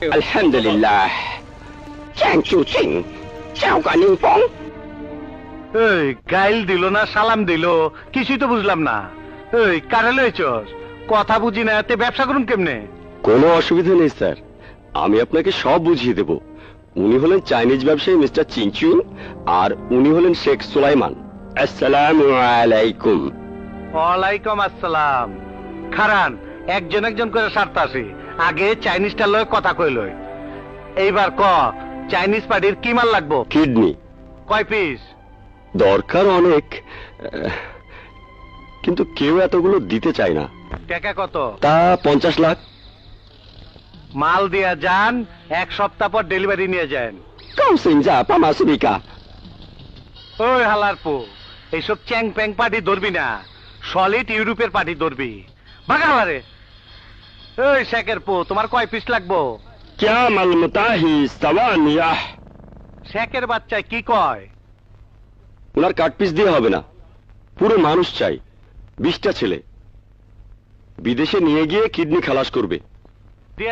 আলহামদুলিল্লাহ চ্যাং চু চিং চাও কানিং এই গাইল দিল না সালাম দিল? কিছুই তো বুঝলাম না। এই কারে লইছস? কথা বুঝি না তে ব্যবসা করুন কেমনে? কোনো অসুবিধা নেই স্যার। আমি আপনাকে সব বুঝিয়ে দেব। উনি হলেন চাইনিজ ব্যবসায়ী মিস্টার চিংচুং আর উনি হলেন শেখ সুলাইমান। আসসালামু আলাইকুম। ওয়ালাইকুম আসসালাম। খারান একজন একজন করে সারতে আসি আগে চাইনিজটা লয় কথা কই লই। এইবার ক চাইনিজ পার্টির কি মাল লাগবো? কিডনি। কয় পিস? দরকার অনেক। কিন্তু কেউ এতগুলো দিতে চায় না। টাকা কত? তা পঞ্চাশ লাখ। মাল দিয়া যান এক সপ্তাহ পর ডেলিভারি নিয়ে যান। কাউসিং যা পামাসুবিকা ওই হালার পো এইসব চ্যাং প্যাং পার্টি ধরবি না। সলিড ইউরোপের পার্টি ধরবি। ভাগা হালারে। এই শেখের পো তোমার কয় পিস লাগবো? ক্যামাল মুতাহি সাওয়ানিয়াহ শেখের বাচ্চা কি কয়? ওনার কাট পিস দিয়ে হবে না। পুরো মানুষ চাই। বিশটা ছেলে। বিদেশে নিয়ে গিয়ে কিডনি খালাস করবে।